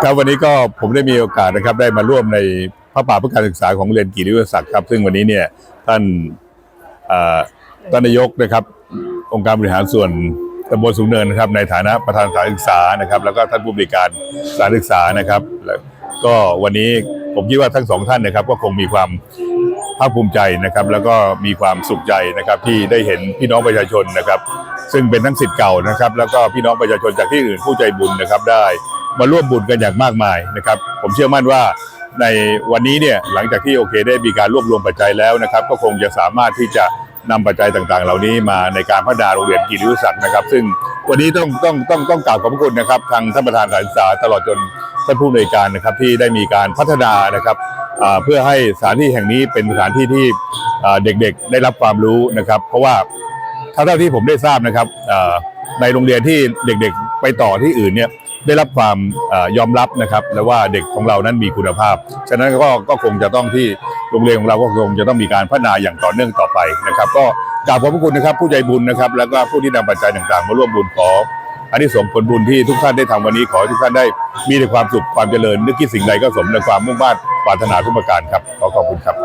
ครับวันนี้ก็ผมได้มีโอกาสนะครับได้มาร่วมในพระป่าเพื่อการศึกษาของเรียนกีริวิทยาศักดิ์ครับซึ่งวันนี้เนี่ยท่านอ่อท่านนายกนะครับ องค์การบริหารส่วนตำบลสูงเนินนะครับ ในฐานะประธานสานศึกษานะครับ แล้วก็ท่านผู้บริการสานศึกษานะครับ แล้วก็วันนี้ผมคิดว่าทั้งสองท่านนะครับ ก็คงมีความภาคภูมิใจนะครับ แล้วก็มีความสุขใจนะครับ ที่ได้เห็นพี่น้องประชาชนนะครับ ซึ่งเป็นทั้งสิทธิ์เก่านะครับ แล้วก็พี่น้องประชาชนจากที่อื่นผู้ใจบุญนะครับได้ มาร่วมบุญกันอย่างมากมายนะครับ ผมเชื่อมั่นว่าในวันนี้เนี่ยหลังจากที่โอเคได้มีการรวบรวมปัจจัยแล้วนะครับ ก็คงจะสามารถที่จะนำปัจจัยต่างๆ เหล่านี้มาในการพัฒนาโรงเรียนกีริวศักดิ์นะครับ ซึ่งวันนี้ต้องต้องต้องต้องกล่าวขอบพระคุณนะครับ ทางท่านประธานการศึกษาตลอดจนท่านผู้อำนวยการนะครับที่ได้มีการพัฒนานะครับเพื่อให้สถานที่แห่งนี้เป็นสถานที่ที่เด็กๆ ได้รับความรู้นะครับ เพราะว่าเท่าที่ผมได้ทราบนะครับในโรงเรียนที่เด็กๆ ไปต่อที่อื่นเนี่ย ได้รับความอยอมรับนะครับและว่าเด็กของเรานั้นมีคุณภาพ ฉะนั้นก็ก็คงจะต้องที่โรงเรียนของเราก็คงจะต้องมีการพัฒนาอย่างต่อเนื่องต่อไปนะครับ ก็กราบขอบพระคุณนะครับ ผู้ใจบุญนะครับ แล้วก็ผู้ที่นำปัจจัยต่างๆ มาร่วมบุญขออันนี้ส่งส์ผลบุญที่ทุกท่านได้ทำวันนี้ขอทุกท่านได้มีแต่ความสุขความเจริญนึกคิดสิ่งใดก็สมในความมุ่งมั่นปรารถนาทุกประการครับขอขอบคุณครับ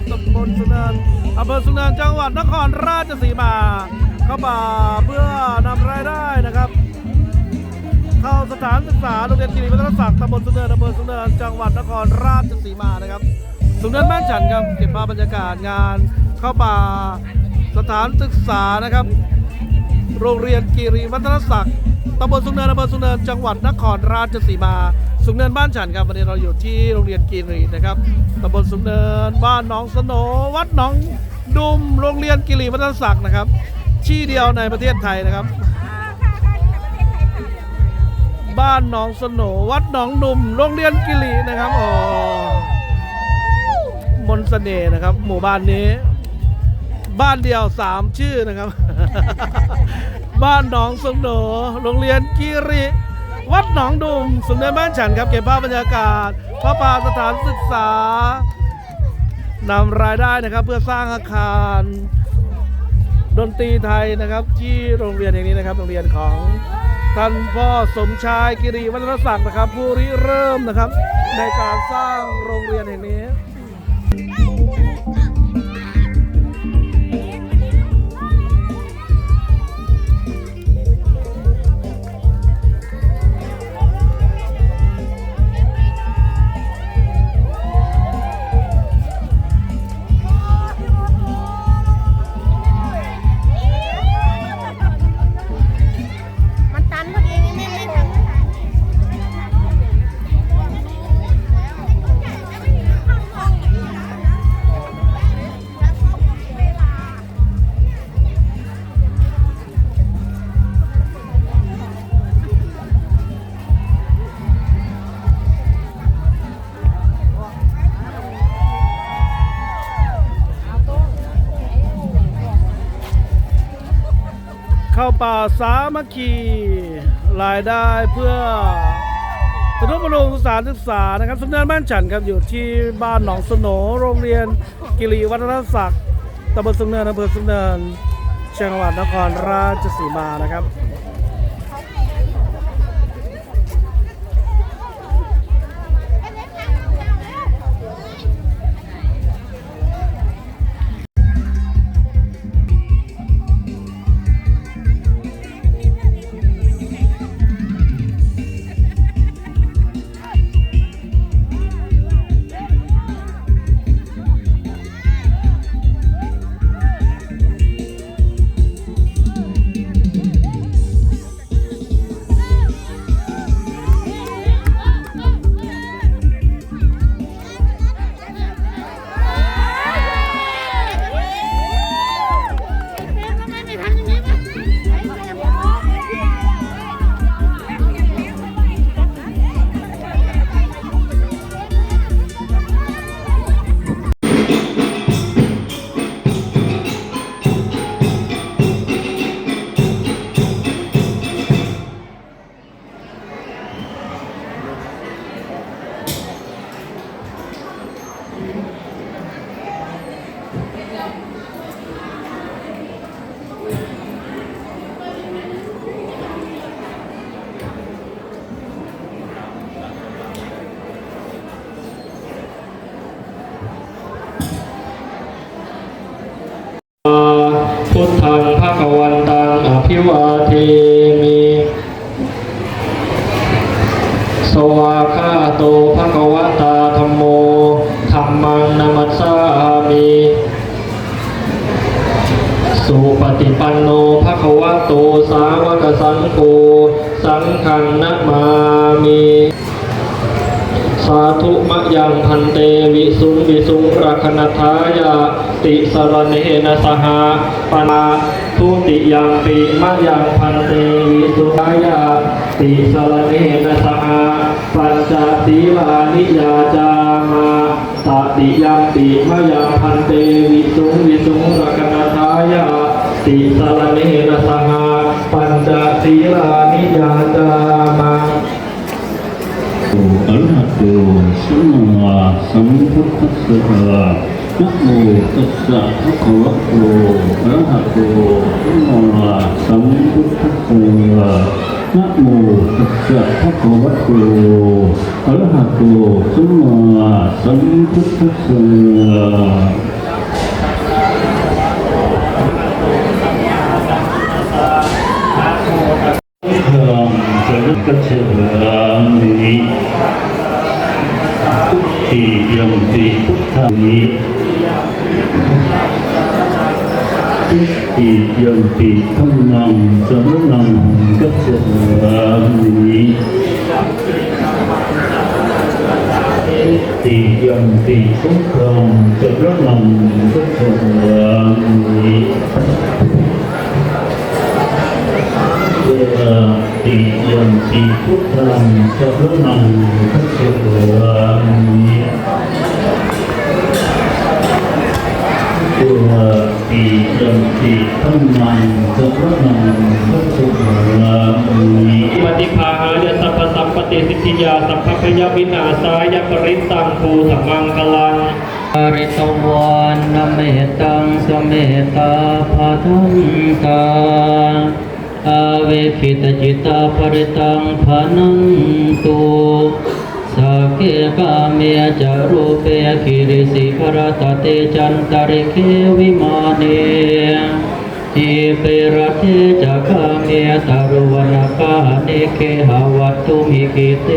นศักดิ์นะครับตำบลสุนันอำเภอสุนันจังหวัดนครราชสีมาเข้าป่าเพื่อนำรายได้นะครับ เข้าสถานศึกษาโรงเรียนกิริวัฒนศักดิ์ตำบลสุนันอำเภอสุนันจังหวัดนครราชสีมานะครับ สุนันบ้านจันครับเก็บภาพบรรยากาศงานเข้าป่าสถานศึกษานะครับ โรงเรียนกีรีวัฒนศักดิ์ ตำบลสุงเนินอำเภอสุงเนินจังหวัดนครราชสีมา สุงเนินบ้านฉันครับวันนี้เราอยู่ที่โรงเรียนกีรีนะครับตำบลสุงเนินบ้านหนองสโนวัดหนองดุมโรงเรียนกีรีวัฒนศักดิ์นะครับที่เดียวในประเทศไทยนะครับ บ้านหนองสโนวัดหนองดุมโรงเรียนกีรีนะครับโอ้มนต์เสน่ห์นะครับ หมู่บ้านนี้ บ้านเดียวสามชื่อนะครับ บ้านหนองสงโหนโรงเรียนกีริ วัดหนองดุมสมเด็จบ้านฉันครับเก็บภาพบรรยากาศพระปาสถานศึกษานำรายได้นะครับเพื่อสร้างอาคาร ดนตรีไทยนะครับ ที่โรงเรียนแห่งนี้นะครับ โรงเรียนของท่านพ่อสมชายกิริวัฒนศักดิ์นะครับ ผู้ริเริ่มนะครับ ในการสร้างโรงเรียนแห่งนี้ สามัคคีรายได้เพื่อสนุบำรุงสารศึกษานะครับสำนักบ้านฉันครับอยู่ที่บ้านหนองสโหนโรงเรียนกิริวัฒนศักดิ์ตำบลสุนเนินอำเภอสุนเนินจังหวัดนครราชสีมานะครับ ภิวาเทมิสวาคาโตภะควตาธัมโมธัมมังนามัสสามิสุปฏิปันโนภะควโตสาวกสังโฆสังฆังนะมามิสาธุมะยังพันเตวิสุงวิสุงรักนทายาติสรณเนนะสหาปนา ทุติยังปิมะยังพันเตวิสุงายาติสรณเนนะสหาปัญจศีลานิยาจามาตติยังปิมะยังพันเตวิสุงวิสุงรกนาทายาติสรณเนนะสหาปัญจศีลานิยาจามาอรหัตโตสัมมาสัมพุทธัสสะ นะโมตัสสะภะคะวะโตอะระหะโตสัมมาสัมพุทธัสสะนะโมตัสสะภะคะวะโตอะระหะโตสัมมาสัมพุทธัสสะพลังจะลุกกระเชิญนี้ทุกทียังตีพุทธานี้ ทุกทียังตีพลังจะลุกนังกระเชิญนี้ทุกทียังตีทุกครั้งจะลุกนังกระเชิญนี้เวลาตียันตีพุทธังจะพระนังพระเจ้ามีเวลาตียันตีพุทธังจะพระนังพระเจ้ามีปฏิภาหายสัพพสัมปติสิทธิยาสัพพพยาวินาสายปริตังภูธรรมังคลังปริตวานนเมตังสเมตาภาทังตาอาเวคิตจิตาปริตังภานังตุ สักเกาเมียจารูเปคิริสิภรตเตจันตริเควิมาเนทีเปรเทจักาเมียตารุวนาคาเนเคหาวัตตุมิกิเต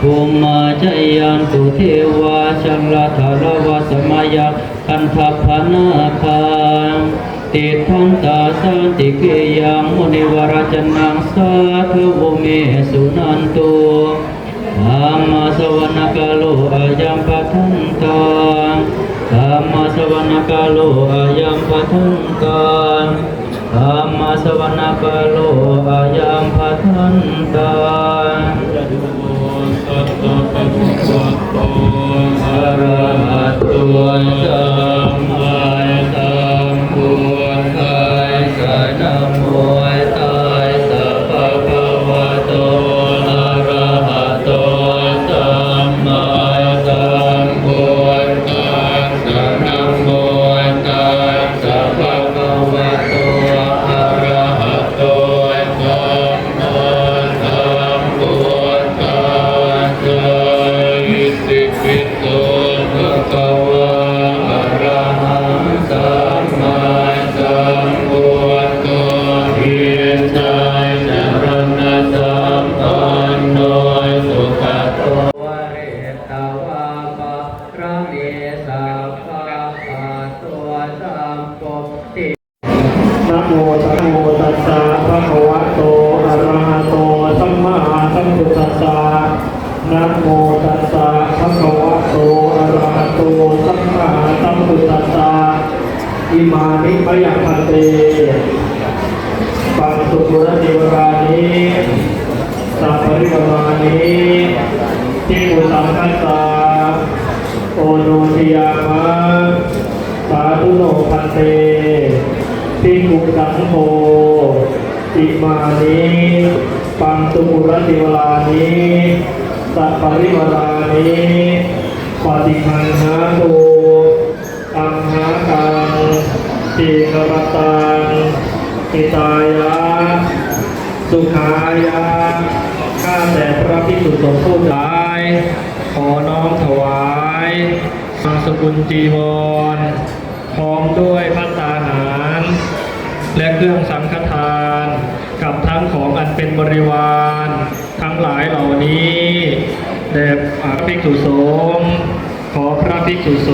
ภูมาจายันตุเทวาชังลาธารวะสมัยคันทพพนาคาติทันตาสันติเกยังมุนิวรจนังสาธุบุเมสุนันตุ อามาสวนาคาโลอายัมปัทันตาอามาสวนาคาโลอายัมปัทันตาอามาสวนาคาโลอายัมปัทันตาสัตตะปะทุวัตโตอะระหะโตสัมมา โมตัสสะภะคะวะโตอะระหะโตสัมมาสัมพุทธัสสะอิมานิมยัพันเตปังสุกุระเวรานิสัพพริวารานิทิมุสังคัสสะโอโนทิยามะสาธุโนพันเตทิกุสังโฆอิมานิปังสุปุระติวลานิ สัพปริวรานิปฏิคันหาตุอัมหากังติกรตังอิตายะ สุขายะ ข้าแต่พระพิสุสงฆ์ผู้หลายขอน้อมถวายสังสกุลจีวร พร้อมด้วยพัตตาหาร และเครื่องสังฆทาน กับทั้งของอันเป็นบริวาร ทั้งหลายเหล่านี้แด่พระภิกษุสงฆ์ขอพระภิกษุส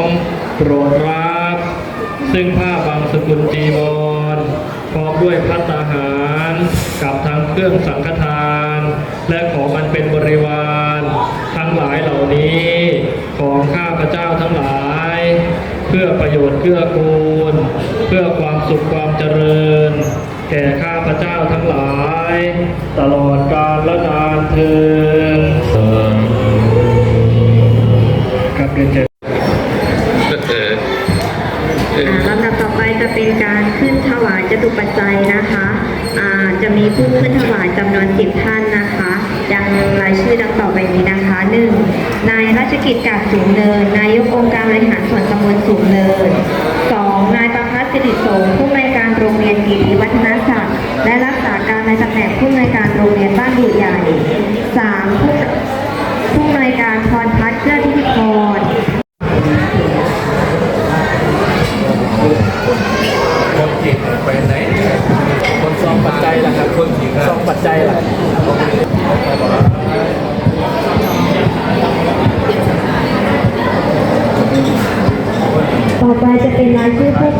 งฆ์โปรดรับ ซึ่งผ้าบางสกุลจีวรพร้อมด้วยพัตตาหารกับทั้งเครื่องสังฆทาน และของมันเป็นบริวาร ทั้งหลายเหล่านี้ของข้าพระเจ้าทั้งหลาย เพื่อประโยชน์เพื่อกูล เพื่อความสุขความเจริญ แก่ข้าพเจ้าทั้งหลาย ตลอดกาลละนานเทินกับเรียนเชิญอ่าลำดับต่อไปจะเป็นการขึ้นถวายจตุปัจจัยนะคะอาจะมีผู้ขึ้นถวายจำนวนสิบท่านนะคะดังรายชื่อดังต่อไปนี้นะคะหนึ่งนายราชกิจกาดสูงเนิน นายกองค์การบริหารส่วนตำบลสูงเนินสองนายประ สิริสงฆ์ผู้อำนวยการโรงเรียนกีรีวัฒนศักดิ์และรักษาการในตำแหน่งผู้อำนวยการโรงเรียนบ้านดูใหญ่สามผู้ผู้อำนวยการพรพัฒน์เพื่อพิธีกรคนเก่งไปไหน คนซองปัจจัยล่ะครับ คนซองปัจจัยล่ะต่อไปจะเป็นรายชื่อผู้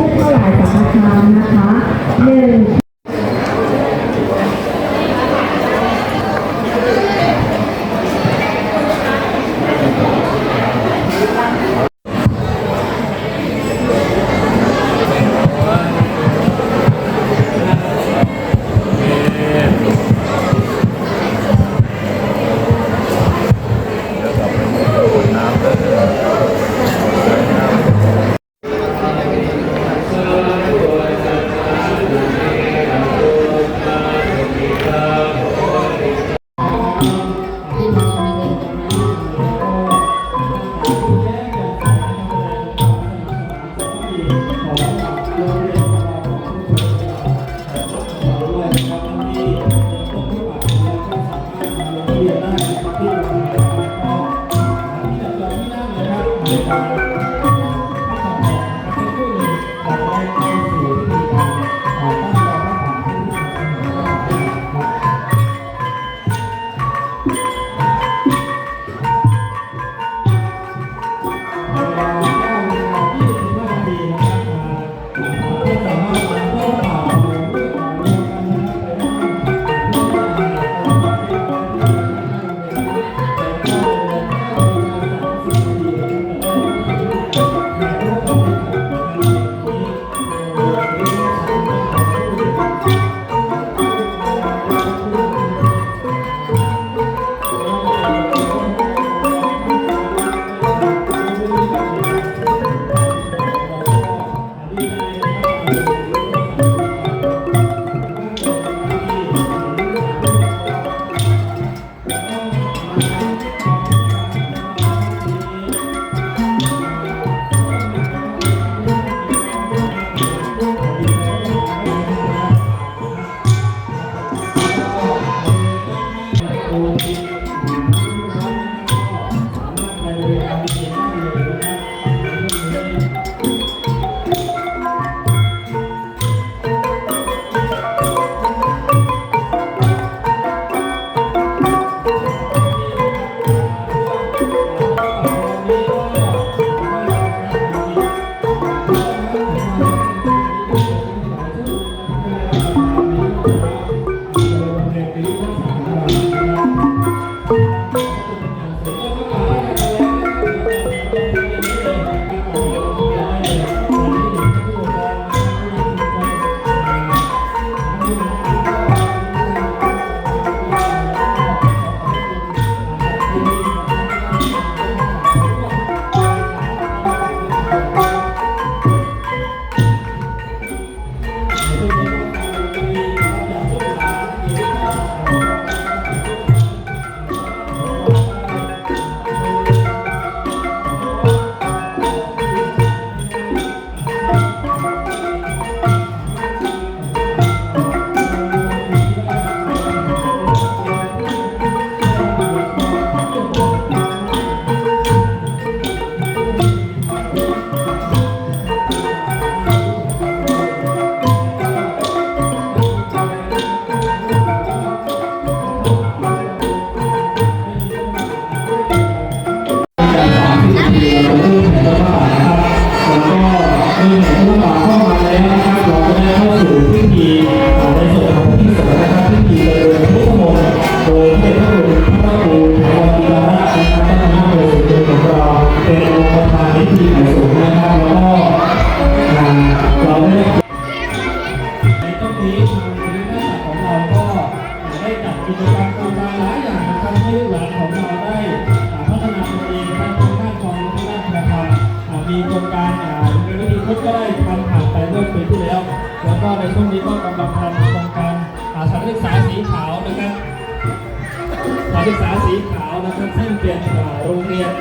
โรงเรียน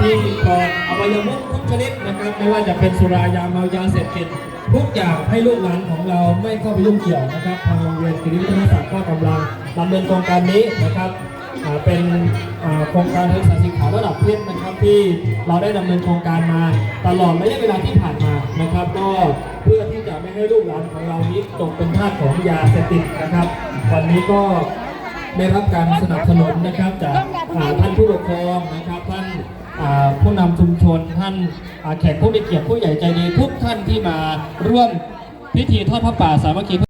ที่ปลอดอบายมุขทุกชนิดนะครับ ไม่ว่าจะเป็นสุรายาเมายาเสพติดทุกอย่างให้ลูกหลานของเราไม่เข้าไปยุ่งเกี่ยวนะครับทางโรงเรียนกิริวิทยาศาสตร์ก็กำลังดำเนินโครงการนี้นะครับเป็นโครงการนักศึกษาสีขาวระดับประเทศนะครับที่เราได้ดำเนินโครงการมาตลอดระยะเวลาที่ผ่านมานะครับ ก็เพื่อที่จะไม่ให้ลูกหลานของเรานี้ตกเป็นทาสของยาเสพติดนะครับ วันนี้ก็ ได้รับการสนับสนุนนะครับจากท่านผู้ปกครองนะครับท่านผู้นำชุมชนท่านแขกผู้มีเกียรติผู้ใหญ่ใจดีทุกท่านที่มาร่วมพิธีทอดพระป่าสามัคคี